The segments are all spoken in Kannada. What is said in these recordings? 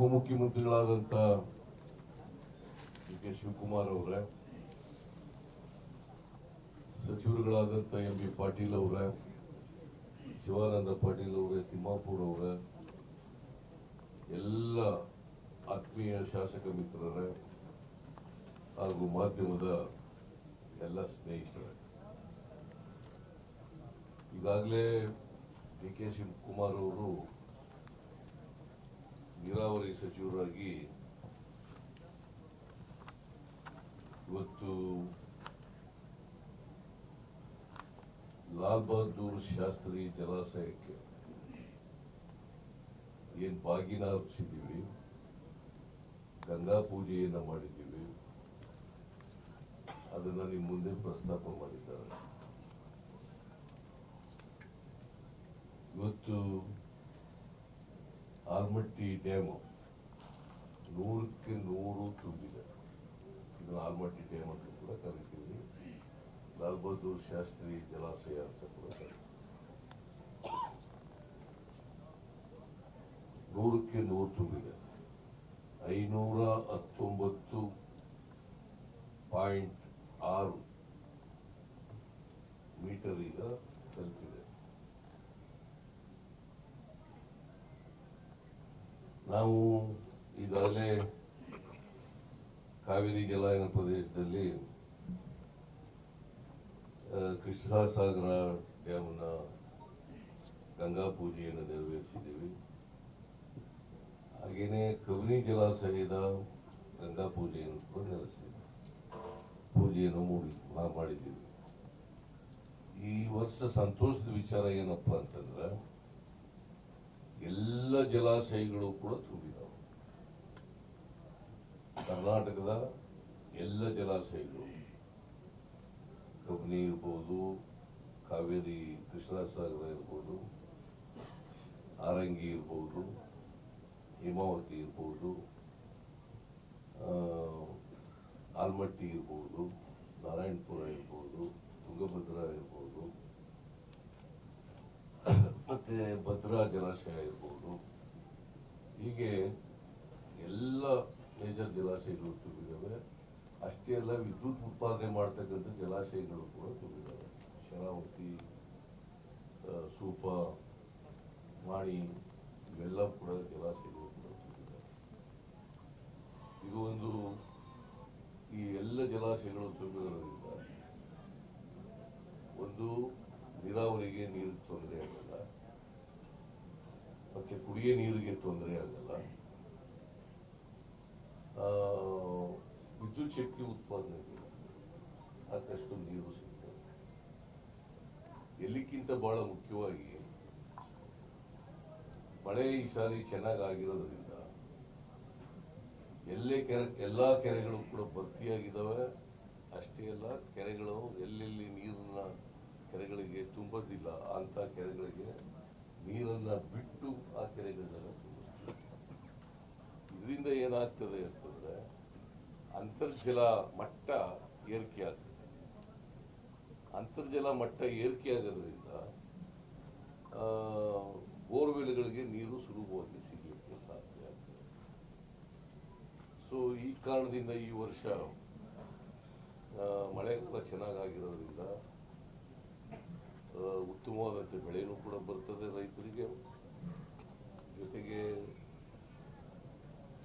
ಉಪಮುಖ್ಯಮಂತ್ರಿಗಳಾದಂಥ ಡಿ ಕೆ ಶಿವಕುಮಾರ್ ಅವರೇ. ಸಚಿವರುಗಳಾದಂಥ ಎಂ ಬಿ ಪಾಟೀಲ್ ಅವರೇ. ಶಿವಾನಂದ ಪಾಟೀಲ್ ಅವರೇ ತಿಮ್ಮಾಪುರ್ ಅವರೇ. ಎಲ್ಲ ಆತ್ಮೀಯ ಶಾಸಕ ಮಿತ್ರರೇ ಹಾಗೂ ಮಾಧ್ಯಮದ ಎಲ್ಲ ಸ್ನೇಹಿತರೇ. ಈಗಾಗಲೇ ಡಿ ಕೆ ಶಿವಕುಮಾರ್ ಅವರು ನೀರಾವರಿ ಸಚಿವರಾಗಿ ಇವತ್ತು ಲಾಲ್ ಬಹದ್ದೂರ್ ಶಾಸ್ತ್ರಿ ಜಲಾಶಯಕ್ಕೆ ಏನ್ ಬಾಗಿನ ಅರ್ಪಿಸಿದ್ದೀವಿ, ಗಂಗಾ ಪೂಜೆಯನ್ನ ಮಾಡಿದ್ದೀವಿ, ಅದನ್ನ ನಿಮ್ಮ ಮುಂದೆ ಪ್ರಸ್ತಾಪ ಮಾಡಿದ್ದಾರೆ. ಇವತ್ತು ಆಲ್ಮಟ್ಟಿ ಡ್ಯಾಮು. ನೂರಕ್ಕೆ ನೂರು ತುಂಬಿದೆ. ಇದನ್ನ ಆಲ್ಮಟ್ಟಿ ಡ್ಯಾಮ್ ಅಂತ ಕೂಡ ಕರಿತೀವಿ. ಲಾಲ್ ಬಹದ್ದೂರ್ ಶಾಸ್ತ್ರಿ ಜಲಾಶಯ ಅಂತ ಕೂಡ ಕರಿತೀವಿ. ನೂರಕ್ಕೆ ನೂರು ತುಂಬಿದೆ. ಐನೂರ ಹತ್ತೊಂಬತ್ತು ಪಾಯಿಂಟ್ ಆರು ಮೀಟರ್ ಈಗ ತಲುಪಿದೆ ನಾವು ಈಗಾಗಲೇ ಕಾವೇರಿ ಜಲಾಯನ ಪ್ರದೇಶದಲ್ಲಿ ಕೃಷ್ಣಸಾಗರ ಡ್ಯಾಮ್ನ ಗಂಗಾ ಪೂಜೆಯನ್ನು ನೆರವೇರಿಸಿದ್ದೀವಿ. ಹಾಗೆಯೇ ಕಬಿನಿ ಜಲಾಶಯದ ಗಂಗಾ ಪೂಜೆಯನ್ನು ಕೂಡ ನೆಲೆಸಿದ್ದೀವಿ ಪೂಜೆಯನ್ನು ಮೂಡಿ ಮಾಡಿದ್ದೀವಿ. ಈ ವರ್ಷ ಸಂತೋಷದ ವಿಚಾರ ಏನಪ್ಪಾ ಅಂತಂದ್ರೆ ಎಲ್ಲ ಜಲಾಶಯಗಳು ಕೂಡ ತುಂಬಿದವು. ಕರ್ನಾಟಕದ ಎಲ್ಲ ಜಲಾಶಯಗಳು. ಕಬಿನಿ ಇರ್ಬೋದು, ಕಾವೇರಿ ಕೃಷ್ಣಸಾಗರ ಇರ್ಬೋದು, ಆರಂಗಿ ಇರ್ಬೋದು, ಹೇಮಾವತಿ ಇರ್ಬೋದು ಆಲ್ಮಟ್ಟಿ ಇರ್ಬೋದು, ನಾರಾಯಣಪುರ ಇರ್ಬೋದು, ತುಂಗಭದ್ರಾ ಇರ್ಬೋದು. ಮತ್ತೆ ಭದ್ರಾ ಜಲಾಶಯ ಇರ್ಬೋದು ಹೀಗೆ ಎಲ್ಲ ಮೇಜರ್ ಜಲಾಶಯಗಳು ತುಂಬಿದ್ದಾವೆ ಅಷ್ಟೇ ಅಲ್ಲ, ವಿದ್ಯುತ್ ಉತ್ಪಾದನೆ ಮಾಡ್ತಕ್ಕಂಥ ಜಲಾಶಯಗಳು ಕೂಡ ತುಂಬಿದ್ದಾವೆ ಶರಾವತಿ ಸೂಪ, ಮಾಣಿ, ಇವೆಲ್ಲ ಕೂಡ ಜಲಾಶಯಗಳು ಕೂಡ ತುಂಬಿದ್ದಾವೆ ಇದು ಒಂದು ಈ ಎಲ್ಲ ಜಲಾಶಯಗಳು ತುಂಬಿರೋದ್ರಿಂದ ಒಂದು ನೀರಾವರಿಗೆ ನೀರು ತೊಂದರೆ ಕುಡಿಯ ನೀರಿಗೆ ತೊಂದರೆ ಆಗಲ್ಲ. ವಿದ್ಯುತ್ ಶಕ್ತಿ ಉತ್ಪಾದನೆಗೆ ಸಾಕಷ್ಟು ನೀರು ಸಿಗ್ತದೆ. ಎಲ್ಲಿಕ್ಕಿಂತ ಬಹಳ ಮುಖ್ಯವಾಗಿ ಮಳೆ ಈ ಸಾರಿ ಚೆನ್ನಾಗಿ ಆಗಿರೋದ್ರಿಂದ ಎಲ್ಲೇ ಕೆರೆ, ಎಲ್ಲಾ ಕೆರೆಗಳು ಕೂಡ ಭರ್ತಿಯಾಗಿದ್ದಾವೆ ಅಷ್ಟೇ ಅಲ್ಲ, ಕೆರೆಗಳು ಎಲ್ಲೆಲ್ಲಿ ನೀರನ್ನ ಕೆರೆಗಳಿಗೆ ತುಂಬೋದಿಲ್ಲ ಅಂತ ಕೆರೆಗಳಿಗೆ ನೀರನ್ನ ಬಿಟ್ಟು ಆ ಕೆರೆಗಳನ್ನೆಲ್ಲ ಇದರಿಂದ ಏನಾಗ್ತದೆ ಅಂತಂದ್ರೆ ಅಂತರ್ಜಲ ಮಟ್ಟ ಏರಿಕೆ ಆಗ್ತದೆ. ಅಂತರ್ಜಲ ಮಟ್ಟ ಏರಿಕೆ ಆಗೋದ್ರಿಂದ ಬೋರ್ವೆಲ್ಗಳಿಗೆ ನೀರು ಸುಲಭವಾಗಿ ಸಿಗಲಿಕ್ಕೆ ಸಾಧ್ಯ ಆಗ್ತದೆ. ಸೊ ಈ ಕಾರಣದಿಂದ ಈ ವರ್ಷ ಮಳೆ ಮಳೆಗಾಲ ಚೆನ್ನಾಗಾಗಿರೋದ್ರಿಂದ ಉತ್ತಮವಾದಂಥ ಬೆಳೆಯೂ ಕೂಡ ಬರ್ತದೆ ರೈತರಿಗೆ. ಜೊತೆಗೆ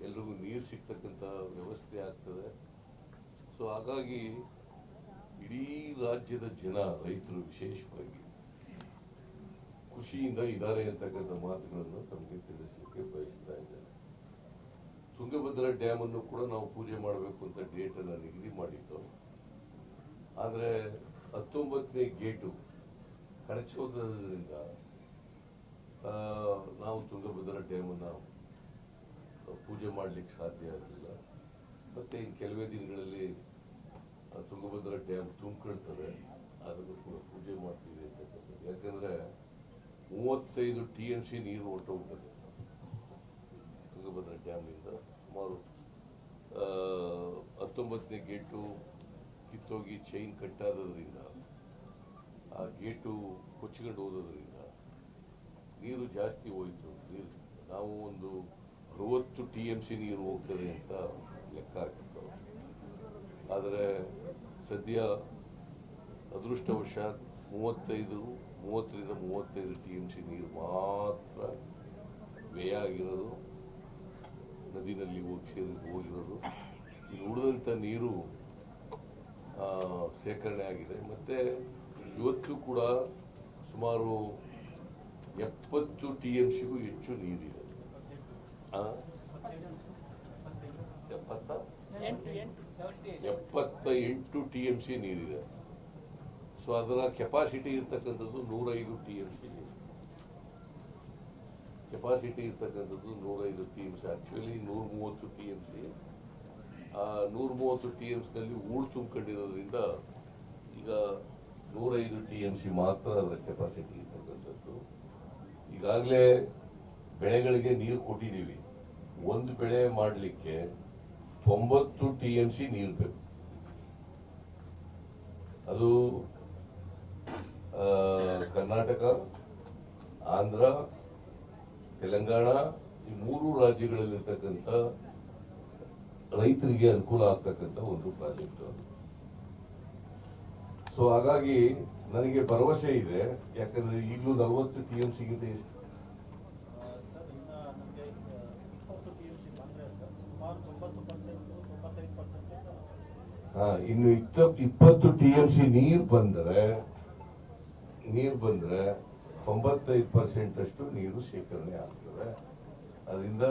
ಎಲ್ರಿಗೂ ನೀರು ಸಿಗ್ತಕ್ಕಂಥ ವ್ಯವಸ್ಥೆ ಆಗ್ತದೆ. ಸೊ ಹಾಗಾಗಿ ಇಡೀ ರಾಜ್ಯದ ಜನ ರೈತರು ವಿಶೇಷವಾಗಿ ಖುಷಿಯಿಂದ ಇದ್ದಾರೆ ಅಂತಕ್ಕಂಥ ಮಾತುಗಳನ್ನು ತಮಗೆ ತಿಳಿಸಲಿಕ್ಕೆ ಬಯಸ್ತಾ ಇದ್ದೇನೆ. ತುಂಗಭದ್ರಾ ಡ್ಯಾಮ್ ಅನ್ನು ಕೂಡ ನಾವು ಪೂಜೆ ಮಾಡಬೇಕು ಅಂತ ಡೇಟ್ ಅನ್ನ ನಿಗದಿ ಮಾಡಿದ್ದು. ಆದರೆ ಹತ್ತೊಂಬತ್ತನೇ ಗೇಟು ಕಳಚೋದ್ರಿಂದ ನಾವು ತುಂಗಭದ್ರಾ ಡ್ಯಾಮನ್ನು ಪೂಜೆ ಮಾಡ್ಲಿಕ್ಕೆ ಸಾಧ್ಯ ಆಗಲಿಲ್ಲ. ಮತ್ತು ಕೆಲವೇ ದಿನಗಳಲ್ಲಿ ತುಂಗಭದ್ರ ಡ್ಯಾಮ್ ತುಂಬಿಕೊಳ್ತದೆ ಅದನ್ನು ಕೂಡ ಪೂಜೆ ಮಾಡ್ತೀವಿ ಅಂತಕ್ಕಂಥದ್ದು ಯಾಕಂದರೆ ಮೂವತ್ತೈದು ಟಿ ಎನ್ ಸಿ ನೀರು ಹೊರಟೋಗ್ತದೆ ತುಂಗಭದ್ರಾ ಡ್ಯಾಮಿಂದ ಸುಮಾರು ಹತ್ತೊಂಬತ್ತನೇ ಗೇಟು ಕಿತ್ತೋಗಿ ಚೈನ್ ಕಟ್ಟಾದದ್ರಿಂದ ಆ ಗೇಟು ಕೊಚ್ಚಿಕೊಂಡು ಹೋದ್ರಿಂದ ನೀರು ಜಾಸ್ತಿ ಹೋಯಿತು. ನೀರು ನಾವು ಒಂದು ಅರವತ್ತು ಟಿ ಎಂ ಸಿ ನೀರು ಹೋಗ್ತದೆ ಅಂತ ಲೆಕ್ಕ ಹಾಕಿತ್ತು ಆದರೆ ಸದ್ಯ ಅದೃಷ್ಟವಶಾತ್ ಮೂವತ್ತೈದು, ಮೂವತ್ತರಿಂದ ಮೂವತ್ತೈದು ಟಿ ಎಂ ಸಿ ನೀರು ಮಾತ್ರ ವ್ಯಯ ಆಗಿರೋದು. ನದಿನಲ್ಲಿ ಹೋಗಿ ಸೇರಿ ಹೋಗಿರೋದು. ಇಲ್ಲಿ ಉಳಿದಂಥ ನೀರು ಶೇಖರಣೆ ಆಗಿದೆ. ಮತ್ತು ಇವತ್ತು ಕೂಡ ಸುಮಾರು ಎಪ್ಪತ್ತು ಟಿ ಎಂ ಸಿಗೂ ಹೆಚ್ಚು ನೀರಿದೆ. ಆ? ಎಪ್ಪತ್ತ? ಎಂಟು ಟಿ ಎಂ ಸಿ ನೀರಿದೆ. ಸೊ ಅದರ ಕೆಪಾಸಿಟಿ ಇರ್ತಕ್ಕಂಥದ್ದು ನೂರೈದು ಟಿ ಎಂ ಸಿ ಕೆಪಾಸಿಟಿ ಇರ್ತಕ್ಕಂಥದ್ದು ನೂರೈದು ಟಿ ಎಂ ಸಿ. ಆ್ಯಕ್ಚುಲಿ ನೂರ ಮೂವತ್ತು ಟಿ ಎಂ ಸಿ. ನೂರ ಮೂವತ್ತು ಟಿ ಎಂ ಸಿನಲ್ಲಿ ಹೂಳು ತುಂಬಿಕೊಂಡಿರೋದ್ರಿಂದ ಈಗ ನೂರೈದು ಟಿ ಎಂ ಸಿ ಮಾತ್ರ ಅದರ ಕೆಪಾಸಿಟಿ ಇರ್ತಕ್ಕಂಥದ್ದು. ಈಗಾಗಲೇ ಬೆಳೆಗಳಿಗೆ ನೀರು ಕೊಟ್ಟಿದ್ದೀವಿ. ಒಂದು ಬೆಳೆ ಮಾಡಲಿಕ್ಕೆ ತೊಂಬತ್ತು ಟಿ ಎಂ ಸಿ ನೀರು ಬೇಕು. ಅದು ಕರ್ನಾಟಕ, ಆಂಧ್ರ, ತೆಲಂಗಾಣ, ಈ ಮೂರು ರಾಜ್ಯಗಳಲ್ಲಿರ್ತಕ್ಕಂಥ ರೈತರಿಗೆ ಅನುಕೂಲ ಆಗ್ತಕ್ಕಂಥ ಒಂದು ಪ್ರಾಜೆಕ್ಟ್ ಅದು. ಸೊ ಹಾಗಾಗಿ ನನಗೆ ಭರವಸೆ ಇದೆ. ಯಾಕಂದ್ರೆ ಈಗಲೂ ನಲವತ್ತು ಟಿ ಎಂ ಸಿಗಿದೆ ಸರ್ ಇನ್ನ ನಮಗೆ ಇಪ್ಪತ್ತು ಟಿ ಎಂ ಸಿ ಬಂದರೆ ಸರ್ ಸುಮಾರು ತೊಂಬತ್ತು ಪರ್ಸೆಂಟ್ ತೊಂಬತ್ತೈದು ಪರ್ಸೆಂಟ್ ಹಾ, ಇನ್ನು ಇಪ್ಪತ್ತು ಟಿ ಎಂ ಸಿ ನೀರು ಬಂದರೆ, ನೀರು ಬಂದ್ರೆ ತೊಂಬತ್ತೈದು ಪರ್ಸೆಂಟ್ ಅಷ್ಟು ನೀರು ಶೇಖರಣೆ ಆಗ್ತದೆ. ಅದರಿಂದ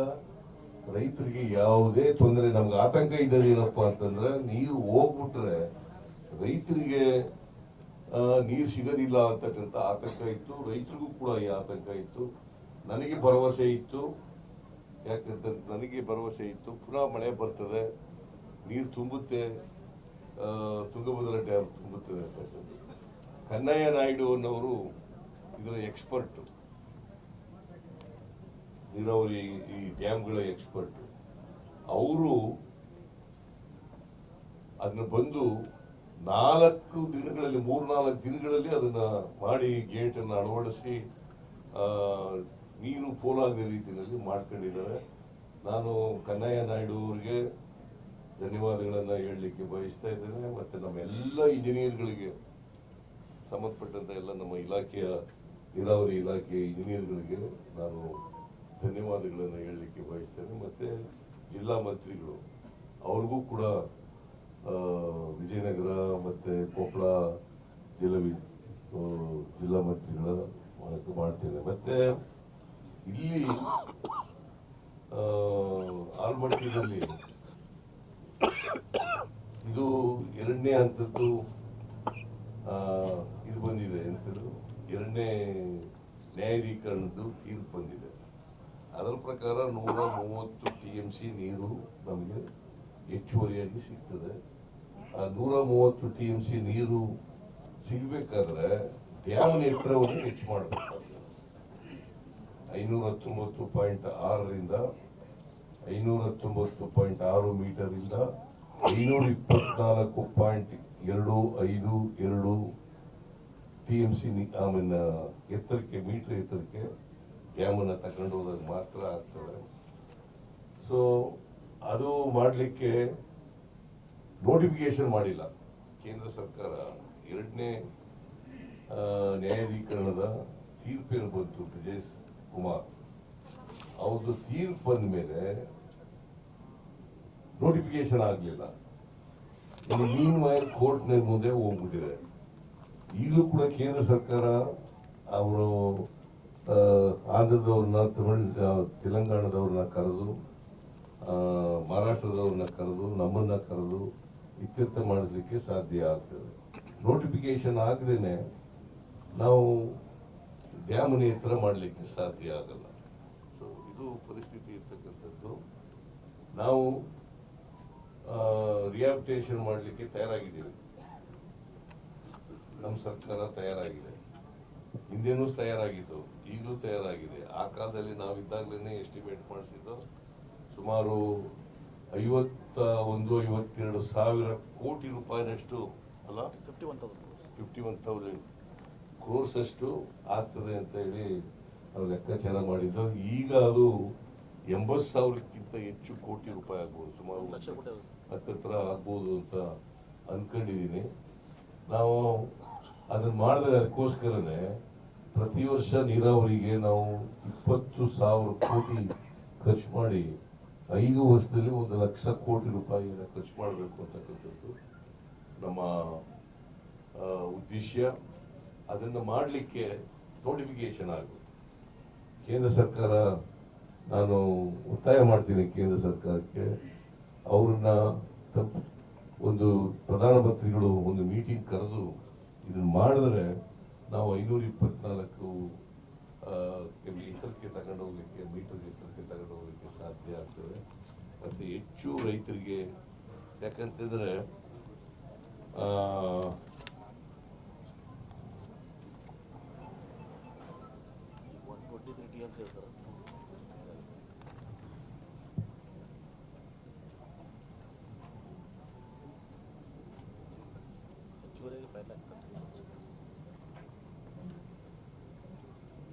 ರೈತರಿಗೆ ಯಾವುದೇ ತೊಂದರೆ, ನಮ್ಗೆ ಆತಂಕ ಇದ್ದದೇನಪ್ಪ ಅಂತಂದ್ರೆ, ನೀರು ಹೋಗ್ಬಿಟ್ರೆ ರೈತರಿಗೆ ನೀರು ಸಿಗೋದಿಲ್ಲ ಅಂತಕ್ಕಂಥ ಆತಂಕ ಇತ್ತು. ರೈತರಿಗೂ ಕೂಡ ಈ ಆತಂಕ ಇತ್ತು. ನನಗೆ ಭರವಸೆ ಇತ್ತು. ಯಾಕಂತ ನನಗೆ ಭರವಸೆ ಇತ್ತು. ಪುನಃ ಮಳೆ ಬರ್ತದೆ, ನೀರು ತುಂಬುತ್ತೆ ತುಂಗಭದ್ರ ಡ್ಯಾಮ್ ತುಂಬುತ್ತದೆ ಅಂತಕ್ಕಂಥದ್ದು. ಕನ್ನಯ್ಯ ನಾಯ್ಡು ಅನ್ನೋರು ಇದರ ಎಕ್ಸ್ಪರ್ಟ್. ನೀರಾವರಿ ಈ ಡ್ಯಾಮ್ಗಳ ಎಕ್ಸ್ಪರ್ಟ್. ಅವರು ಅದನ್ನ ಬಂದು ನಾಲ್ಕು ದಿನಗಳಲ್ಲಿ ಮೂರ್ನಾಲ್ಕು ದಿನಗಳಲ್ಲಿ ಅದನ್ನ ಮಾಡಿ ಗೇಟ್ ಅನ್ನು ಅಳವಡಿಸಿ ನೀರು ಪೋಲಾಗದ ರೀತಿಯಲ್ಲಿ ಮಾಡ್ಕೊಂಡಿದ್ದಾರೆ. ನಾನು ಕನ್ನಯ್ಯ ನಾಯ್ಡು ಅವರಿಗೆ ಧನ್ಯವಾದಗಳನ್ನ ಹೇಳಲಿಕ್ಕೆ ಬಯಸ್ತಾ ಇದ್ದೇನೆ. ಮತ್ತೆ ನಮ್ಮ ಎಲ್ಲ ಇಂಜಿನಿಯರ್ಗಳಿಗೆ ಸಂಬಂಧಪಟ್ಟಂತ ಎಲ್ಲ ನಮ್ಮ ಇಲಾಖೆಯ ನೀರಾವರಿ ಇಲಾಖೆಯ ಇಂಜಿನಿಯರ್ಗಳಿಗೆ ನಾನು ಧನ್ಯವಾದಗಳನ್ನು ಹೇಳಲಿಕ್ಕೆ ಬಯಸ್ತೇನೆ. ಮತ್ತೆ ಜಿಲ್ಲಾ ಮಂತ್ರಿಗಳು, ಅವ್ರಿಗೂ ಕೂಡ ವಿಜಯನಗರ ಮತ್ತೆ ಕೊಪ್ಪಳ ಜಿಲ್ಲಾ ಜಿಲ್ಲಾ ಮಂತ್ರಿಗಳ ಮಾಡ್ತೇನೆ ಮತ್ತೆ ಇಲ್ಲಿ ಆಲ್ಮಟ್ಟಿನಲ್ಲಿ ಇದು ಎರಡನೇ ಹಂತದ್ದು ಇದು ಬಂದಿದೆ ಅಂತೇಳಿ ಎರಡನೇ ನ್ಯಾಯಾಧೀಕರಣದ್ದು ತೀರ್ಪು ಬಂದಿದೆ. ಅದರ ಪ್ರಕಾರ ನೂರ ಮೂವತ್ತು ಟಿ ಎಂ ಸಿ ನೀರು ನಮಗೆ ಹೆಚ್ಚುವರಿಯಾಗಿ ಸಿಗ್ತದೆ. ನೂರ ಮೂವತ್ತು ಟಿ ಎಂ ಸಿ ನೀರು ಸಿಗ್ಬೇಕಾದ್ರೆ ಡ್ಯಾಮ್ ಎತ್ತರವನ್ನು ಹೆಚ್ಚು ಮಾಡಬೇಕು. ಐನೂರ ಹತ್ತೊಂಬತ್ತು ಪಾಯಿಂಟ್ ಆರರಿಂದ ಐನೂರ ಹತ್ತೊಂಬತ್ತು ಪಾಯಿಂಟ್ ಆರು ಮೀಟರ್ ಇಂದ ಐನೂರ ಇಪ್ಪತ್ನಾಲ್ಕು ಪಾಯಿಂಟ್ ಎರಡು ಐದು ಎರಡು ಟಿ ಎಂ ಸಿ ಆಮೇಲೆ ಎತ್ತರಕ್ಕೆ, ಮೀಟರ್ ಎತ್ತರಕ್ಕೆ ಡ್ಯಾಮ್ ಅನ್ನ ತಗೊಂಡು ಹೋದಾಗ ಮಾತ್ರ ಆಗ್ತದೆ. ಸೊ ಅದು ಮಾಡಲಿಕ್ಕೆ ನೋಟಿಫಿಕೇಶನ್ ಮಾಡಿಲ್ಲ. ಕೇಂದ್ರ ಸರ್ಕಾರ ಎರಡನೇ ನ್ಯಾಯಾಧೀಕರಣದ ತೀರ್ಪೇನು ಬಂತು ಬ್ರಿಜೇಶ್ ಕುಮಾರ್? ಅವ್ರದ್ದು ತೀರ್ಪು ಬಂದ ಮೇಲೆ ನೋಟಿಫಿಕೇಶನ್ ಆಗಲಿಲ್ಲ. ಮೀನ್ ವೈಲ್ ಕೋರ್ಟ್ನ ಮುಂದೆ ಹೋಗ್ಬಿಟ್ಟಿದೆ. ಈಗಲೂ ಕೂಡ ಕೇಂದ್ರ ಸರ್ಕಾರ ಅವರು ಆಂಧ್ರದವ್ರನ್ನ, ತಮಿಳ್ ತೆಲಂಗಾಣದವ್ರನ್ನ ಕರೆದು ಮಹಾರಾಷ್ಟ್ರದವ್ರನ್ನ ಕರೆದು, ನಮ್ಮನ್ನ ಕರೆದು ಇತ್ಯರ್ಥ ಮಾಡಲಿಕ್ಕೆ ಸಾಧ್ಯ ಆಗ್ತದೆ. ನೋಟಿಫಿಕೇಶನ್ ಆಗದೇನೆ ನಾವು ಡ್ಯಾಮ್ ನಿಯಂತ್ರಣ ಮಾಡಲಿಕ್ಕೆ ಸಾಧ್ಯ ಆಗಲ್ಲ. ಸೊ ಇದು ಪರಿಸ್ಥಿತಿ ಇರ್ತಕ್ಕಂಥದ್ದು. ನಾವು ರಿಹಾಬಿಟೇಷನ್ ಮಾಡಲಿಕ್ಕೆ ತಯಾರಾಗಿದ್ದೀವಿ. ನಮ್ಮ ಸರ್ಕಾರ ತಯಾರಾಗಿದೆ. ಹಿಂದೆನೂ ತಯಾರಾಗಿತ್ತು, ಈಗಲೂ ತಯಾರಾಗಿದೆ. ಆ ಕಾಲದಲ್ಲಿ ನಾವು ಇದ್ದಾಗಲೇ ಎಸ್ಟಿಮೇಟ್ ಮಾಡಿಸಿದ್ದು ಸುಮಾರು ಐವತ್ತ ಒಂದು ಐವತ್ತೆರಡು ಸಾವಿರ ಕೋಟಿ ರೂಪಾಯಿನಷ್ಟು ಅಲ್ಲ? Fifty one thousand. Fifty one thousand crores ಅಷ್ಟು ಆಗ್ತದೆ ಅಂತ ಹೇಳಿ ನಾವು ಲೆಕ್ಕಾಚಾರ ಮಾಡಿದ್ದು. ಈಗ ಅದು ಎಂಬತ್ತು ಸಾವಿರಕ್ಕಿಂತ ಹೆಚ್ಚು ಕೋಟಿ ರೂಪಾಯಿ ಆಗ್ಬೋದು ಸುಮಾರು ಹತ್ತಿರ ಆಗ್ಬೋದು. ಅಂತ ಅನ್ಕೊಂಡಿದ್ದೀನಿ ನಾವು ಅದನ್ನ ಮಾಡಿದ್ರೆ ಅದಕ್ಕೋಸ್ಕರನೇ ಪ್ರತಿ ವರ್ಷ ನೀರಾವರಿಗೆ ನಾವು ಇಪ್ಪತ್ತು ಸಾವಿರ ಕೋಟಿ ಖರ್ಚು ಮಾಡಿ ಐದು ವರ್ಷದಲ್ಲಿ ಒಂದು ಲಕ್ಷ ಕೋಟಿ ರೂಪಾಯಿಯನ್ನು ಖರ್ಚು ಮಾಡಬೇಕು ಅಂತಕ್ಕಂಥದ್ದು ನಮ್ಮ ಉದ್ದೇಶ. ಅದನ್ನು ಮಾಡಲಿಕ್ಕೆ ನೋಟಿಫಿಕೇಶನ್ ಆಗುತ್ತೆ ಕೇಂದ್ರ ಸರ್ಕಾರ, ನಾನು ಒತ್ತಾಯ ಮಾಡ್ತೀನಿ ಕೇಂದ್ರ ಸರ್ಕಾರಕ್ಕೆ. ಅವ್ರನ್ನ ಒಂದು ಪ್ರಧಾನಮಂತ್ರಿಗಳು ಒಂದು ಮೀಟಿಂಗ್ ಕರೆದು ಇದನ್ನು ಮಾಡಿದ್ರೆ ನಾವು ಐನೂರ ಇಪ್ಪತ್ನಾಲ್ಕು ಎತ್ತರಕ್ಕೆ ತಗೊಂಡು ಹೋಗ್ಲಿಕ್ಕೆ ಮೀಟರ್ ಎತ್ತರಕ್ಕೆ ತಗೊಂಡು ಹೋಗ್ಲಿಕ್ಕೆ ಸಾಧ್ಯ ಆಗ್ತದೆ ಮತ್ತೆ ಹೆಚ್ಚು ರೈತರಿಗೆ. ಯಾಕಂತಂದ್ರೆ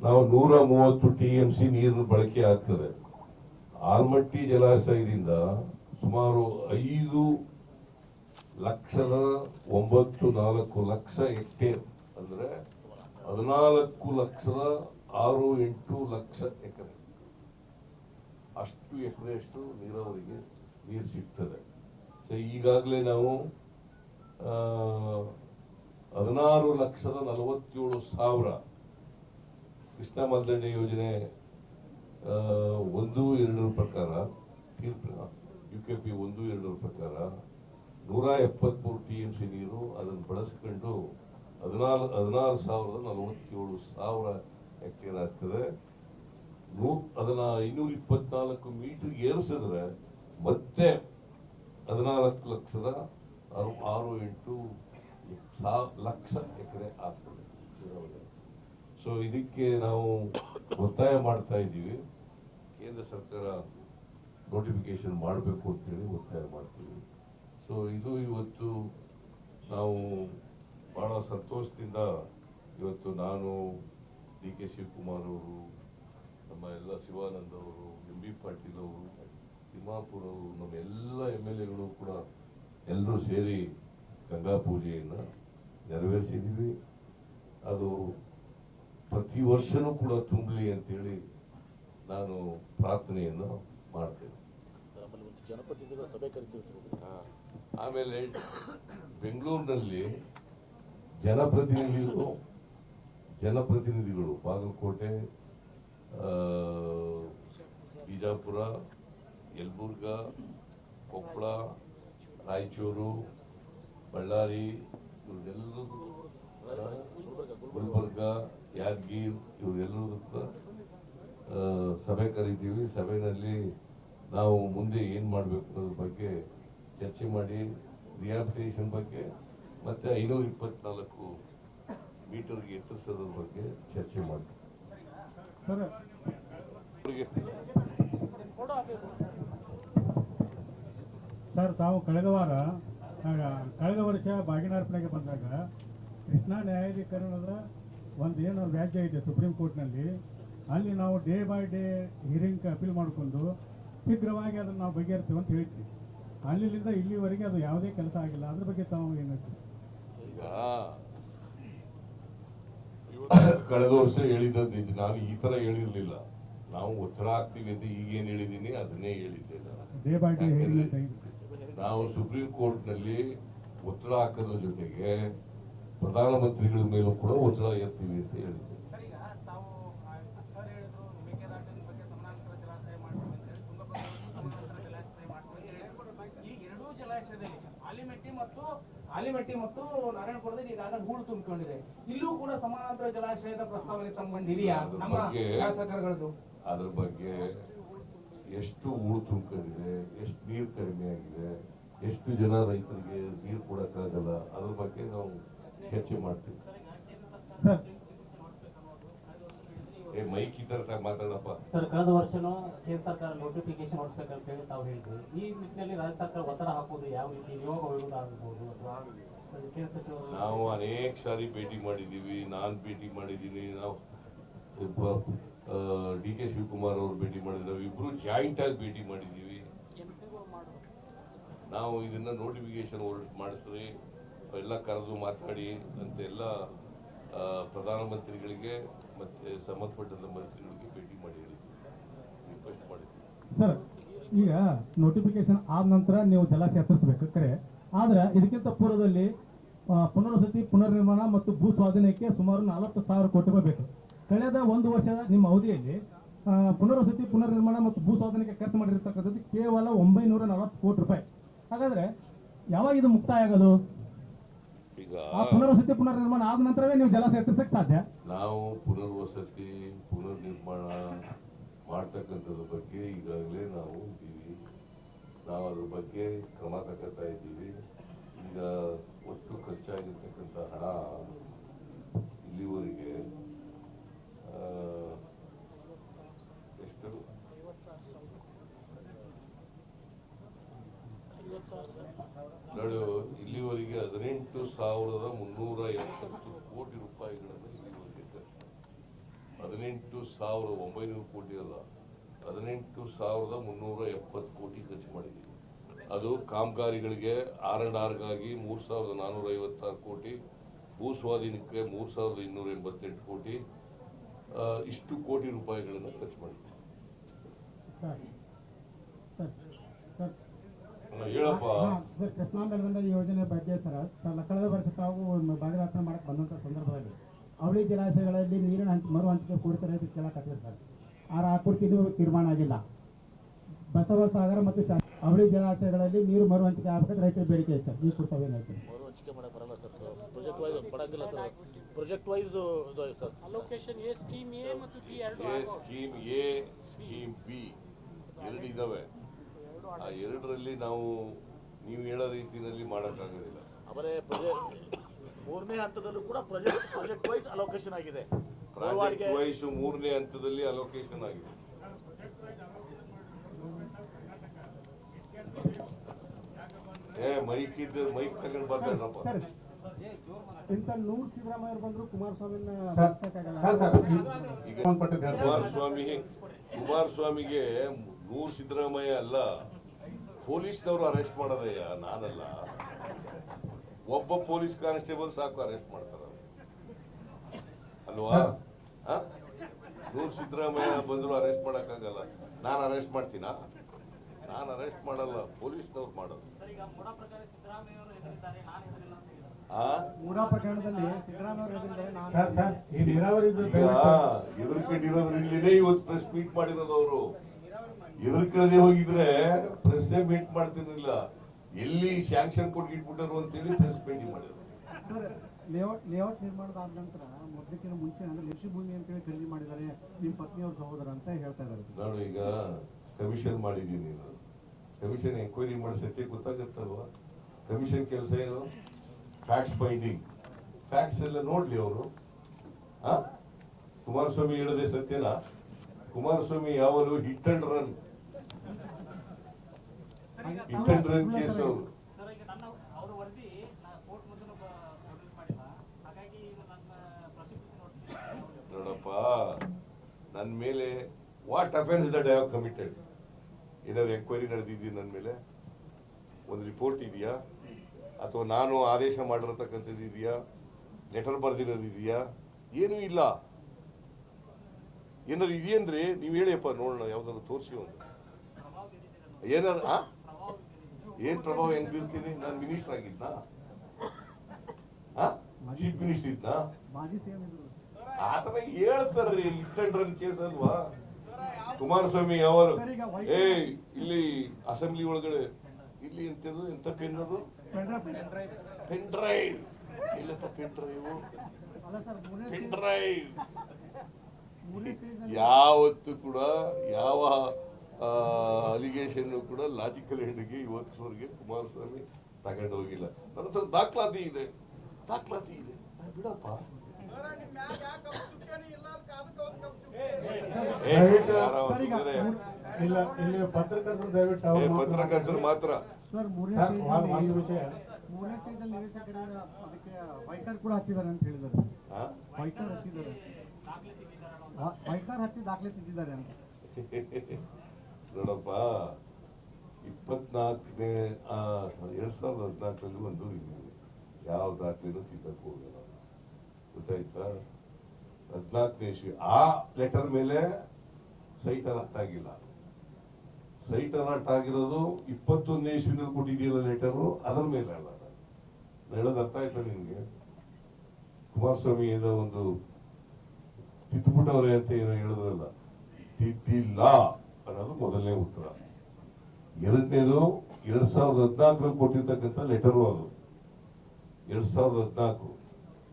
ನಾವು ನೂರ ಮೂವತ್ತು ಟಿ ಎಂ ಸಿ ನೀರು ಬಳಕೆ ಆಗ್ತದೆ. ಆಲ್ಮಟ್ಟಿ ಜಲಾಶಯದಿಂದ ಸುಮಾರು ಐದು ಲಕ್ಷದ ಒಂಬತ್ತು ನಾಲ್ಕು ಲಕ್ಷ ಹೆಕ್ಟೇರ್ ಅಂದ್ರೆ ಹದಿನಾಲ್ಕು ಲಕ್ಷದ ಆರು ಎಂಟು ಲಕ್ಷ ಎಕರೆ. ಅಷ್ಟು ಎಕರೆಯಷ್ಟು ನೀರಾವರಿಗೆ ನೀರು ಸಿಗ್ತದೆ. ಸೊ ಈಗಾಗಲೇ ನಾವು ಹದಿನಾರು ಲಕ್ಷದ ನಲವತ್ತೇಳು ಸಾವಿರ ಕೃಷ್ಣ ಮಲ್ದಂಡೆ ಯೋಜನೆ ಒಂದು ಎರಡರ ಪ್ರಕಾರ ತೀರ್ಪಿನ ಯು ಕೆ ಪಿ ಒಂದು ಎರಡರ ಪ್ರಕಾರ ನೂರ ಎಪ್ಪತ್ಮೂರು ಟಿ ಎಂ ಸಿ ನೀರು ಅದನ್ನು ಬಳಸ್ಕೊಂಡು ಹದಿನಾಲ್, ಹದಿನಾರು ಸಾವಿರದ ನಲವತ್ತೇಳು ಸಾವಿರ ಹೆಕ್ಟೇರ್ ಆಗ್ತದೆ. ನೂ, ಅದನ್ನ ಐನೂರ ಇಪ್ಪತ್ನಾಲ್ಕು ಮೀಟರ್ ಏರಿಸಿದ್ರೆ ಮತ್ತೆ ಹದಿನಾಲ್ಕು ಲಕ್ಷದ ಆರು ಆರು ಎಂಟು ಸಾ- ಲಕ್ಷ ಎಕರೆ ಆಗ್ತದೆ. ಸೊ, ಇದಕ್ಕೆ ನಾವು ಒತ್ತಾಯ ಮಾಡ್ತಾ ಇದ್ದೀವಿ. ಕೇಂದ್ರ ಸರ್ಕಾರ ನೋಟಿಫಿಕೇಶನ್ ಮಾಡಬೇಕು ಅಂತೇಳಿ ಒತ್ತಾಯ ಮಾಡ್ತೀವಿ. ಸೊ ಇದು ಇವತ್ತು ನಾವು ಬಹಳ ಸಂತೋಷದಿಂದ ಇವತ್ತು ನಾನು ಡಿ ಕೆ ಶಿವಕುಮಾರ್ ಅವರು, ನಮ್ಮ ಎಲ್ಲ ಶಿವಾನಂದ ಅವರು, ಎಂ ಬಿ ಪಾಟೀಲ್ ಅವರು, ತಿಮ್ಮಾಪುರ್ ಅವರು, ನಮ್ಮ ಎಲ್ಲ ಎಂ ಎಲ್ ಎಗಳು ಕೂಡ ಎಲ್ಲರೂ ಸೇರಿ ಗಂಗಾ ಪೂಜೆಯನ್ನು ನೆರವೇರಿಸಿದ್ದೀವಿ. ಅದು ಪ್ರತಿ ವರ್ಷನೂ ಕೂಡ ತುಂಬಲಿ ಅಂತೇಳಿ ನಾನು ಪ್ರಾರ್ಥನೆಯನ್ನು ಮಾಡ್ತೇನೆ. ಆಮೇಲೆ ಬೆಂಗಳೂರಿನಲ್ಲಿ ಜನಪ್ರತಿನಿಧಿಗಳು ಜನಪ್ರತಿನಿಧಿಗಳು ಬಾಗಲಕೋಟೆ ಬಿಜಾಪುರ ಯಲಬುರ್ಗ ಕೊಪ್ಪಳ ರಾಯಚೂರು ಬಳ್ಳಾರಿ ಇವರೆಲ್ಲರೂ ಗುಲ್ಬರ್ಗ ಯಾದಗಿರ್ ಇವರೆಲ್ಲರಿಗೂ ಸಭೆ ಕರಿತೀವಿ. ಸಭೆಯಲ್ಲಿ ನಾವು ಮುಂದೆ ಏನು ಮಾಡಬೇಕು ಅನ್ನೋದ್ರ ಬಗ್ಗೆ ಚರ್ಚೆ ಮಾಡಿ ರಿಹಾಬಿಟೇಷನ್ ಬಗ್ಗೆ ಮತ್ತು ಐನೂರ ಇಪ್ಪತ್ನಾಲ್ಕು ಮೀಟರ್ಗೆ ಎತ್ತರಿಸೋದ್ರ ಬಗ್ಗೆ ಚರ್ಚೆ ಹಾಕಬೇಕು ಸರ್ ತಾವು ಕಳೆದ ವಾರ ಕಳೆದ ವರ್ಷ ಬಾಗಿನಾರ್ಪಣೆಗೆ ಬಂದಾಗ ಕೃಷ್ಣಾ ನ್ಯಾಯಾಧೀಕರಣದ ಒಂದು ಏನು ವ್ಯಾಜ್ಯ ಇದೆ ಸುಪ್ರೀಂ ಕೋರ್ಟ್ನಲ್ಲಿ. ಅಲ್ಲಿ ನಾವು day by day hearing appeal ಮಾಡಿಕೊಂಡು ಶೀಘ್ರವಾಗಿ ಅದನ್ನು ನಾವು ಬಗೆಹರಿಸ್ತೀವಿ ಅಂತ ಹೇಳ್ತೀವಿ. ಅಲ್ಲಿಂದ ಇಲ್ಲಿವರೆಗೆ ಅದು ಯಾವುದೇ ಕೆಲಸ ಆಗಿಲ್ಲ. ಅದ್ರ ಬಗ್ಗೆ ತಾವು ಏನಾಯ್ತು ಕಳೆದ ವರ್ಷ ಹೇಳಿದ್ದು ನಾನು ಈ ತರ ಹೇಳಿರ್ಲಿಲ್ಲ. ನಾವು ಒತ್ತಡ ಆಗ್ತೀವಿ ಅಂತ ಈಗೇನು ಹೇಳಿದ್ದೀನಿ ಅದನ್ನೇ ಹೇಳಿದ್ದೆ. ನಾವು ಸುಪ್ರೀಂ ಕೋರ್ಟ್ನಲ್ಲಿ ಒತ್ತಡ ಹಾಕೋದ್ರ ಜೊತೆಗೆ ಪ್ರಧಾನಮಂತ್ರಿಗಳ ಮೇಲೂ ಕೂಡ ಒತ್ತಡ ಎತ್ತೀವಿ ಅಂತ ಹೇಳಿದ್ದೆ ಸರ್ ಈಗ ತಾವು ಆ, ಸರ್ ಹೇಳಿದ್ರು ಮೇಕೆದಾಟಿನ ಬಗ್ಗೆ ಸಮಾನಾಂತರ ಜಲಾಶಯ ಮಾಡ್ತೀವಿ ಅಂತ ಹೇಳಿ ತುಂಗಭದ್ರಾ ಸಮಾನಾಂತರ ಜಲಾಶಯ ಮಾಡ್ತೀವಿ ಅಂತ ಹೇಳಿದ್ರು ಈ ಎರಡೂ ಜಲಾಶಯದಲ್ಲಿ ಆಲಿಮೆಟ್ಟಿ ಮತ್ತು ಆಲಿಮೆಟ್ಟಿ ಮತ್ತು ನಾರಾಯಣಪುರದಲ್ಲಿ ಈಗಾಗಲೇ ಹೂಳು ತುಂಬಿಕೊಂಡಿದೆ. ಇಲ್ಲೂ ಕೂಡ ಸಮಾನಾಂತರ ಜಲಾಶಯದ ಪ್ರಸ್ತಾವನೆ ತಮ್ಮಂದಿದೆಯಾ ಅದ್ರ ನಮ್ಮ ಶಾಸಕರುಗಳದ್ದು. ಅದ್ರ ಬಗ್ಗೆ ಎಷ್ಟು ಹೂಳು ತುಂಬಿಕೊಂಡಿದೆ ಎಷ್ಟು ನೀರು ಕಡಿಮೆ ಆಗಿದೆ ಎಷ್ಟು ಜನ ರೈತರಿಗೆ ನೀರು ಕೊಡಕ್ಕಾಗಲ್ಲ ಅದ್ರ ಬಗ್ಗೆ ನಾವು ಚರ್ಚೆ ಮಾಡ್ತೀವಿ. ಏ ಮೈಕ್ ಈ ತರ ಮಾತಾಡಪ್ಪ. ಸರ್ ಕಳೆದ ವರ್ಷನೂ ಕೇಂದ್ರ ಸರ್ಕಾರ ನೋಟಿಫಿಕೇಶನ್ ಹೊರಡಿಸ್ಬೇಕಂತ ಹೇಳಿ ತಾವು ಹೇಳಿದ್ವಿ ಈ ನಿಟ್ಟಿನಲ್ಲಿ ರಾಜ್ಯ ಸರ್ಕಾರ ಒತ್ತಡ ಹಾಕೋದು ಯಾವ ರೀತಿ ನಿಯೋಗ ವಿರೋಧ ಆಗಬಹುದು ಅಥವಾ ನಾವು ಅನೇಕ ಸಾರಿ ಭೇಟಿ ಮಾಡಿದ್ದೀವಿ. ನಾನ್ ಭೇಟಿ ಮಾಡಿದ್ದೀನಿ. ನಾವು ಒಬ್ಬ ಡಿ ಕೆ ಶಿವಕುಮಾರ್ ಅವರು ಭೇಟಿ ಮಾಡಿದ್ರು ನಾವಿಬ್ರು ಜಾಯಿಂಟ್ ಆಗಿ ಭೇಟಿ ಮಾಡಿದ್ದೀವಿ. ನಾವು ಇದನ್ನ ನೋಟಿಫಿಕೇಶನ್ ಹೊರಟು ಮಾಡಿಸ್ರಿ. ಎಲ್ಲ ಕರೆದು ಮಾತಾಡಿ ಅಂತ ಎಲ್ಲ ಪ್ರಧಾನಮಂತ್ರಿಗಳಿಗೆ ಮತ್ತೆ ಸಂಬಂಧಪಟ್ಟಂತ ಮಂತ್ರಿಗಳಿಗೆ ಭೇಟಿ ಮಾಡಿ ಹೇಳಿದ್ವಿ ರಿಕ್ವೆಸ್ಟ್ ಮಾಡಿದ್ವಿ ಸರ್ ಈಗ ನೋಟಿಫಿಕೇಶನ್ ಆದ ನಂತರ ನೀವು ಜಲಾಶಯ ಹತ್ತಿಸ್ಬೇಕು ಕರೆ. ಆದ್ರೆ ಇದಕ್ಕಿಂತ ಪೂರ್ವದಲ್ಲಿ ಪುನರ್ವಸತಿ ಪುನರ್ನಿರ್ಮಾಣ ಮತ್ತು ಭೂ ಸ್ವಾಧೀನಕ್ಕೆ ಸುಮಾರು ನಲವತ್ತು ಸಾವಿರ ಕೋಟಿ ರೂಪಾಯಿ ಬೇಕು. ಕಳೆದ ಒಂದು ವರ್ಷದ ನಿಮ್ಮ ಅವಧಿಯಲ್ಲಿ ಪುನರ್ವಸತಿ ಪುನರ್ನಿರ್ಮಾಣ ಮತ್ತು ಭೂ ಸ್ವಾಧೀನಕ್ಕೆ ಖರ್ಚು ಮಾಡಿರ್ತಕ್ಕಂಥದ್ದು ಕೇವಲ ಒಂಬೈನೂರ ನಲವತ್ತು ಕೋಟಿ ರೂಪಾಯಿ. ಹಾಗಾದ್ರೆ ಯಾವಾಗ ಇದು ಮುಕ್ತಾಯ ಆಗೋದು ಈಗ ಆ ಪುನರ್ವಸತಿ ಪುನರ್ನಿರ್ಮಾಣ ಆದ ನಂತರವೇ ನೀವು ಜಲಾಶಯ ಎತ್ತರಿಸಕ್ಕೆ ಸಾಧ್ಯ? ನಾವು ಪುನರ್ವಸತಿ ಪುನರ್ನಿರ್ಮಾಣ ಮಾಡ್ತಕ್ಕಂಥದ್ರ ಬಗ್ಗೆ ಈಗಾಗಲೇ ನಾವು ಇದ್ದೀವಿ ನಾವು ಅದ್ರ ಬಗ್ಗೆ ಕ್ರಮ ತಗೋತಾ ಇದ್ದೀವಿ. ಈಗ ಒಟ್ಟು ಖರ್ಚಾಗಿರ್ತಕ್ಕಂಥ ಹಣ ಇಲ್ಲಿವರೆಗೆ ಎಷ್ಟು? ನಡೆಯೋ ಇಲ್ಲಿವರೆಗೆ ಹದಿನೆಂಟು ಸಾವಿರದ ಮುನ್ನೂರ ಎಪ್ಪತ್ತು ಕೋಟಿ ರೂಪಾಯಿಗಳನ್ನು ಹದಿನೆಂಟು ಸಾವಿರದ ಒಂಬೈನೂರು ಕೋಟಿ ಅಲ್ಲ ಹದಿನೆಂಟು ಸಾವಿರದ ಮುನ್ನೂರ ಎಪ್ಪತ್ತು ಕೋಟಿ ಖರ್ಚು ಮಾಡಿದ್ವಿ ಅದು ಕಾಮಗಾರಿಗಳಿಗೆ ಆರ್ ಅಂಡ್ ಆರ್ಗಾಗಿ ಮೂರು ಸಾವಿರದ ನಾನ್ನೂರ ಐವತ್ತಾರು ಕೋಟಿ ಭೂ ಸ್ವಾಧೀನಕ್ಕೆ ಮೂರು ಸಾವಿರದ ಇನ್ನೂರ ಎಂಬತ್ತೆಂಟು ಕೋಟಿ ಇಷ್ಟು ಕೋಟಿ ರೂಪಾಯಿಗಳನ್ನು ಖರ್ಚು ಮಾಡಿದ್ವಿ ಹೇಳಪ್ಪ. ಹಾ, ಸರ್ ಕೃಷ್ಣಾ ಮೇಲ್ದಂಡ ಯೋಜನೆ ಬಗ್ಗೆ ಸರ್ ಕಳೆದ ವರ್ಷ ತಾವು ಭಾಗದಾಸನ ಮಾಡಕ್ಕೆ ಬಂದಂತ ಸಂದರ್ಭದಲ್ಲಿ ಅವಳಿ ಜಲಾಶಯಗಳಲ್ಲಿ ನೀರಿನ ಹಂಚ ಮರು ಹಂಚಿಕೆ ಕೊಡ್ತಾರೆ ರೈತರು ಕೇಳಕತ್ತಿದ್ರು ಸರ್. ಆರ ಆ ಕುರಿತು ಇನ್ನೂ ತೀರ್ಮಾನ ಆಗಿಲ್ಲ ಬಸವಸಾಗರ ಮತ್ತು ಶಾ- ಅವಳಿ ಜಲಾಶಯಗಳಲ್ಲಿ ನೀರು ಮರು ಹಂಚಿಕೆ ಆಗ್ಬೇಕಾದ್ರೆ ರೈತರ ಬೇಡಿಕೆ ಐತೆ ಸರ್. ನೀರು ಕುರಿತು ಏನಾಯ್ತು ಮರು ಹಂಚಿಕೆ ಮಾಡಕ್ ಬರಲ್ಲ ಸರ್. ಪ್ರಾಜೆಕ್ಟ್ ವೈಸ್ ಕೊಡಂಗಿಲ್ಲ ಸರ್. ಪ್ರಾಜೆಕ್ಟ್ ವೈಸ್ ಇದು sir. Allocation A scheme A ಮತ್ತು ಬಿ ಎರಡು A scheme A scheme B ಎರಡು ಇದಾವೆ. ಆ ಎರಡರಲ್ಲಿ ನಾವು ನೀವು ಹೇಳೋ ರೀತಿಯಲ್ಲಿ ಮಾಡೋಕ್ಕಾಗೋದಿಲ್ಲ ಅವರೇ ಪ್ರಾಜೆಕ್ಟ್ ಮೂರನೇ ಹಂತದಲ್ಲೂ ಕೂಡ ಪ್ರಾಜೆಕ್ಟ್ ಪ್ರಾಜೆಕ್ಟ್ ವೈಸ್ ಅಲೋಕೇಶನ್ ಆಗಿದೆ. ಪ್ರಾಜೆಕ್ಟ್ ವೈಸ್ ಮೂರನೇ ಹಂತದಲ್ಲಿ ಅಲೋಕೇಶನ್ ಆಗಿದೆ. ಏ ಮೈಕ್ ಇದ್ದ ಮೈಕ್ ತಗೊಂಡು ಬಂದಪ್ಪ ಇಂಥ ನೂರು ಸಿದ್ದರಾಮಯ್ಯ ಬಂದ್ರು ಕುಮಾರಸ್ವಾಮಿನ ಕುಮಾರಸ್ವಾಮಿ ಕುಮಾರಸ್ವಾಮಿಗೆ ನೂರು ಸಿದ್ದರಾಮಯ್ಯ ಅಲ್ಲ ಪೊಲೀಸ್ನವರು ಅರೆಸ್ಟ್ ಮಾಡೋದಯ್ಯ ನಾನಲ್ಲ. ಒಬ್ಬ ಪೊಲೀಸ್ ಕಾನ್ಸ್ಟೇಬಲ್ ಸಾಕು ಅರೆಸ್ಟ್ ಮಾಡ್ತಾರ ಅಲ್ವಾ? ಆ? ನೂರು ಸಿದ್ದರಾಮಯ್ಯ ಬಂದ್ರು ಅರೆಸ್ಟ್ ಮಾಡೋಕ್ಕಾಗಲ್ಲ. ನಾನು ಅರೆಸ್ಟ್ ಮಾಡ್ತೀನಾ? ನಾನು ಅರೆಸ್ಟ್ ಮಾಡಲ್ಲ ಪೊಲೀಸ್ನವ್ರು ಮಾಡೋದು. ಇಲ್ಲಿನೇ ಇವತ್ತು ಪ್ರೆಸ್ ಮೀಟ್ ಮಾಡಿರೋದು ಅವರು. ಎದುರ್ಕೊಳ್ಳದೆ ಹೋಗಿದ್ರೆ ಪ್ರೆಸ್ ಮೀಟ್ ಮಾಡ್ತಿರ್ಲಿಲ್ಲ. ಎಲ್ಲಿ ಸ್ಯಾಂಕ್ಷನ್ ಕೊಟ್ಟು ಇಟ್ಬಿಟ್ಟರು ಅಂತೇಳಿ ಪ್ರೆಸ್ ಮೀಟ್ ಮಾಡಿದ್ರು. ಲೇಔಟ್ ಲೇಔಟ್ ನಿರ್ಮಾಣದ ಆದ ನಂತರ ಮೊದಲಕ್ಕಿಂತ ಮುಂಚೆ ಅಂದ್ರೆ ಕೃಷಿ ಭೂಮಿ ಅಂತೇಳಿ ಖರೀದಿ ಮಾಡಿದ್ದಾರೆ ನಿಮ್ಮ ಪತ್ನಿಯವ್ರ ಸಹೋದರ ಅಂತ ಹೇಳ್ತಾ ಇದ್ದಾರೆ. ನಾನು ಈಗ ಕಮಿಷನ್ ಮಾಡಿದ್ದೀನಿ ನಾನು. ಕಮಿಷನ್ ಎಂಕ್ವೈರಿ ಮಾಡಿಸಕ್ಕೆ ಗೊತ್ತಾಗತ್ತಲ್ವ? ಕಮಿಷನ್ ಕೆಲಸ ಏನು? ಫ್ಯಾಕ್ಟ್ಸ್ ಫೈಂಡಿಂಗ್ ಫ್ಯಾಕ್ಟ್ಸ್ ಎಲ್ಲ ನೋಡ್ಲಿ ಅವರು. ಕುಮಾರಸ್ವಾಮಿ ಹೇಳದೆ ಸತ್ಯನಾ? ಕುಮಾರಸ್ವಾಮಿ ಯಾವಾಗಲೂ ಹಿಟ್ ಅಂಡ್ ರನ್ ನೋಡ್ತೀನಿ. ನೋಡಪ್ಪ ನನ್ನ ಮೇಲೆ what offence that I have committed ಏನಾದ್ರು ಎಂಕ್ವೈರಿ ನಡೆದಿದ್ದೀನಿ ನನ್ನ ಮೇಲೆ? ಒಂದು ರಿಪೋರ್ಟ್ ಇದೆಯಾ? ಅಥವಾ ನಾನು ಆದೇಶ ಮಾಡಿರತಕ್ಕಂಥದ್ದು ಇದೆಯಾ? ಲೆಟರ್ ಬರೆದಿರೋದಿದೆಯಾ ಏನೂ ಇಲ್ಲ. ಏನಾದ್ರು ಇದೆಯಂದ್ರೆ ನೀವು ಹೇಳಿಯಪ್ಪ ನೋಡೋಣ ಯಾವ್ದಾದ್ರು ತೋರಿಸಿ ಒಂದು. ಏನಾದ್ರು ಆ? ಏನ್ ಪ್ರಭಾವ ಹೆಂಗ್ ಬೀರ್ತೀನಿ ನಾನು ಮಿನಿಸ್ಟರ್ ಆಗಿದ್ದ ಚೀಫ್ ಮಿನಿಸ್ಟರ್ ಇದ್ರು ಆತರ ಹೇಳ್ತಾರ್ರಿ ಅಂಡ್ ರನ್ ಕೇಸ್ ಅಲ್ವಾ? ಕುಮಾರಸ್ವಾಮಿ ಅವರು ಏ ಇಲ್ಲಿ ಅಸೆಂಬ್ಲಿ ಒಳಗಡೆ, ಇಲ್ಲಿ ಎಂತದ್ದು ಎಂತ ಪೆನ್ ಅದು? Pen drive pen drive pen drive ಯಾವತ್ತು ಕೂಡ ಯಾವ ಅಲಿಗೇಷನ್ ಕೂಡ ಲಾಜಿಕಲ್ ಎಂಡ್ಗೆ ಇವತ್ತಿನವರೆಗೆ ಕುಮಾರಸ್ವಾಮಿ ತಗೊಂಡು ಹೋಗಿಲ್ಲ. ನನ್ನ ಹತ್ರ ದಾಖಲಾತಿ ಇದೆ. ದಾಖಲಾತಿ ಇದೆ. ನಾನ್ ಬಿಡಪ್ಪ. ಪತ್ರಕರ್ತರು ಮಾತ್ರ ವೈಟ್ನರ್ ಹತ್ತಿ ದಾಖಲೆ ತಿದ್ದಿದ್ದಾರೆ ಅಂತ. ನೋಡಪ್ಪ, ಇಪ್ಪತ್ನಾಲ್ಕನೇ ಎರಡ್ ಸಾವಿರದ ಹದಿನಾಲ್ಕರಲ್ಲಿ ಒಂದು ಯಾವ ದಾಖಲೆನೂ ತಿದ್ದಕ್ಕೆ ಹೋಗಲ್ಲ. ಗೊತ್ತಾಯ್ತಾ? ಹದಿನಾಲ್ಕನೇ ಇಸ್ವಿ ಆ ಲೆಟರ್ ಮೇಲೆ ಸೈಟ್ ಅಲರ್ಟ್ ಆಗಿಲ್ಲ. ಸೈಟ್ ಅಲರ್ಟ್ ಆಗಿರೋದು ಇಪ್ಪತ್ತೊಂದನೇ ಇಸ್ವಿನಲ್ಲಿ ಕೊಟ್ಟಿದೆಯಲ್ಲ ಲೆಟರು ಅದರ ಮೇಲೆ ಅಲ್ಲ ಹೇಳೋದು ಅರ್ಥ ಆಯ್ತಾ ನಿಮಗೆ? ಕುಮಾರಸ್ವಾಮಿ ಏನೋ ಒಂದು ತಿದ್ದುಬಿಟ್ಟವ್ರೆ ಅಂತ ಏನೋ ಹೇಳಿದ್ರಲ್ಲ. ತಿದ್ದಿಲ್ಲ. ಅನ್ನೋದು ಮೊದಲನೇ ಉತ್ತರ. ಎರಡನೇದು, ಎರಡ್ ಸಾವಿರದ ಹದಿನಾಲ್ಕರಲ್ಲಿ ಕೊಟ್ಟಿರ್ತಕ್ಕಂಥ ಲೆಟರು ಅದು. ಎರಡ್ ಸಾವಿರದ ಹದಿನಾಲ್ಕು.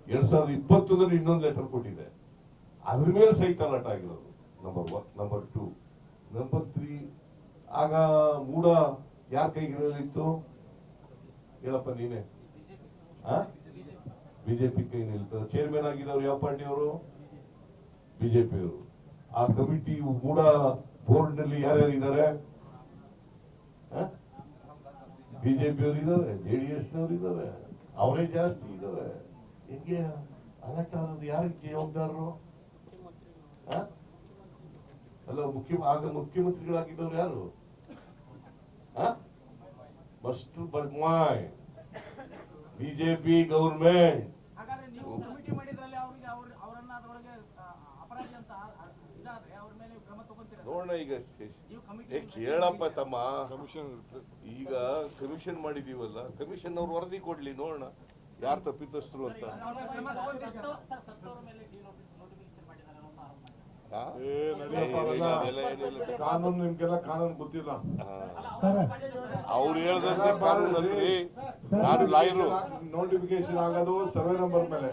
ಎರಡ್ ಸಾವಿರದ ಇಪ್ಪತ್ತೊಂದರಲ್ಲಿ ಇನ್ನೊಂದು ಲೆಟರ್ ಕೊಟ್ಟಿದೆ. ಅದ್ರ ಮೇಲೆ ಸೈಟ್ ಅಲರ್ಟ್ ಆಗಿರೋದು. Number one number two number three ಆಗ ಮೂಡ ಯಾರ ಕೈಗಿರಲಿತ್ತು? ಹೇಳಪ್ಪ ನೀನೆ. ಬಿಜೆಪಿ ಕೈ ನಿಲ್ತದೆ. ಚೇರ್ಮನ್ ಆಗಿದ್ದವ್ರು ಯಾವ ಪಾರ್ಟಿಯವರು? ಬಿಜೆಪಿಯವರು. ಆ ಕಮಿಟಿ ಮೂಡ ಬೋರ್ಡ್ನಲ್ಲಿ ಯಾರ್ಯಾರು ಇದ್ದಾರೆ? ಬಿಜೆಪಿಯವರು ಇದ್ದಾರೆ ಜೆಡಿಎಸ್ ನವರು ಇದ್ದಾರೆ, ಅವರೇ ಜಾಸ್ತಿ ಇದ್ದಾರೆ. ಅಲರ್ಟ್ ಆದದ್ದು ಯಾರಿಗೆ ಜವಾಬ್ದಾರರು? ಅಲ್ಲ ಮುಖ್ಯ ಆಗ ಮುಖ್ಯಮಂತ್ರಿಗಳಾಗಿದ್ದವ್ರು ಯಾರು? ಮಸ್ಟರ್ ಬದ್ಮಾಯ್. ಬಿಜೆಪಿ ಗೌರ್ಮೆಂಟ್ ಹಾಗಾದ್ರೆ ನೀವು ಕಮಿಟಿ ಮಾಡಿದ್ರಲ್ಲಿ ಅವ್ರಿಗೆ ಅವ್ರ ಅವರನ್ನ ಅದರೊಳಗೆ ಆ, ಅಪರಾಧಿ ಅಂತ ಆ, ಇದಾದ್ರೆ ಅವ್ರ ಮೇಲೆ ನೀವು ಕ್ರಮ ಈಗ ಏ ಕೇಳಪ್ಪ ತಮ್ಮ. ಈಗ ಕಮಿಷನ್ ಮಾಡಿದೀವಲ್ಲ ಕಮಿಷನ್ ಅವ್ರು ವರದಿ ಕೊಡ್ಲಿ ನೋಡೋಣ. ಯಾರು ತಪ್ಪಿತಸ್ಥರು ಅಂತ. ಕಾನೂನು ನಿಮ್ಗೆಲ್ಲ ಕಾನೂನು ಗೊತ್ತಿಲ್ಲ. ಅವ್ರು ಹೇಳ್ದಂತೆ ಕಾನೂನಲ್ಲಿ. ನಾನು ಲಾಯರು. ನೋಟಿಫಿಕೇಶನ್ ಆಗೋದು ಸರ್ವೆ ನಂಬರ್ ಮೇಲೆ.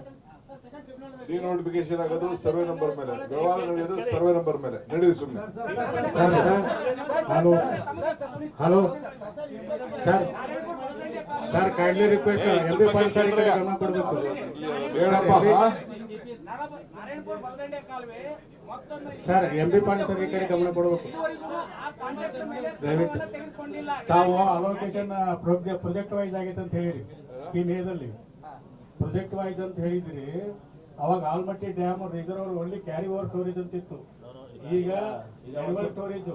ಡಿ ನೋಟಿಫಿಕೇಶನ್ ಆಗೋದು ಸರ್ವೆ ನಂಬರ್ ಮೇಲೆ. ವ್ಯವಹಾರ ನಡೆಯೋದು ಸರ್ವೆ ನಂಬರ್ ಮೇಲೆ. ನಡೀರಿ ಸುಮ್ಮನೆ hello hello sir sir kindly request M sir ಕೇಳ್ರೆ. ಗಮನ ಕೊಡಬೇಕು. ಮತ್ತೊಂದು sir M B pond sir ಈ ಕಡೆ ಗಮನ ಕೊಡಬೇಕು. ದಯವಿಟ್ಟು. ತಾವು ಅಲೋಕೇಶನ್ ಪ್ರಾಜೆಕ್ಟ್ ವೈಸ್ ಆಗೈತೆ ಅಂತ ಹೇಳಿರಿ. ಈ ಏದಲ್ಲಿ ಪ್ರಾಜೆಕ್ಟ್ ವೈಸ್ ಅಂತ ಹೇಳಿದ್ರಿ ಅವಾಗ ಆಲ್ಮಟ್ಟಿ ಡ್ಯಾಮ್ ರಿಸರ್ವರ್ ಒಳ್ಳೆ ಕ್ಯಾರಿ ಓವರ್ ಸ್ಟೋರೇಜ್ ಅಂತ ಇತ್ತು ಈಗ ಸ್ಟೋರೇಜ್